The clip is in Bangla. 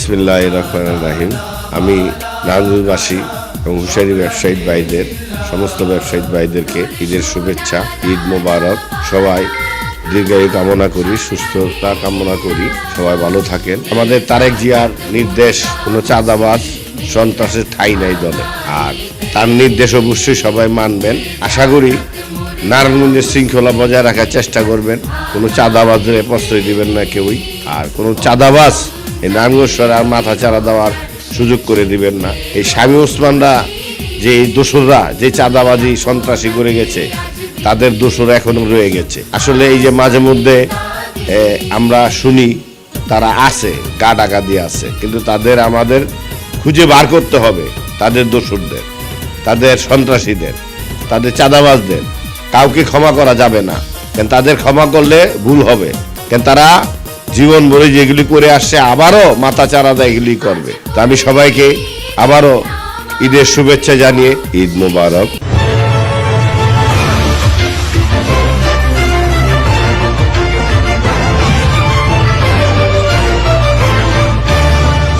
বিসমিল্লাহ রহমান রাহিম আমি নারায়ণগঞ্জবাসী এবং হুশারি ব্যবসায়ী ভাইদের, সমস্ত ব্যবসায়ী ভাইদেরকে ঈদের শুভেচ্ছা, ঈদ মোবারক। সবাই দীর্ঘায়ু কামনা করি, সুস্থতা কামনা করি। সবাই ভালো থাকেন। আমাদের তারেক জিয়ার নির্দেশ, কোনো চাঁদাবাজ সন্ত্রাসের ঠাই নাই দলে। আর তার নির্দেশ অবশ্যই সবাই মানবেন। আশা করি নারায়ণগঞ্জের শৃঙ্খলা বজায় রাখার চেষ্টা করবেন। কোনো চাঁদাবাজের প্রশ্রয় দিবেন না কেউই। আর কোনো চাঁদাবাজ এই শহরে আর মাথা চারা দেওয়ার সুযোগ করে দিবেন না। এই স্বামী ওসমানরা, যে এই দোসররা, যে চাঁদাবাজি সন্ত্রাসী করে গেছে, তাদের দোসর এখনও রয়ে গেছে। আসলে এই যে মাঝে মধ্যে আমরা শুনি, তারা আছে গা ডাকা দিয়ে আছে, কিন্তু তাদের আমাদের খুঁজে বার করতে হবে, তাদের দোসরদের, তাদের সন্ত্রাসীদের, তাদের চাঁদাবাজদের। কাউকে ক্ষমা করা যাবে না কেন তাদের ক্ষমা করলে ভুল হবে কেন তারা জীবন ভরে যেগুলি করে আসছে, আবারও মাথা চারা দেয় এগুলি করবে। তা আমি সবাইকে আবারও ঈদের শুভেচ্ছা জানিয়ে ঈদ মোবারক।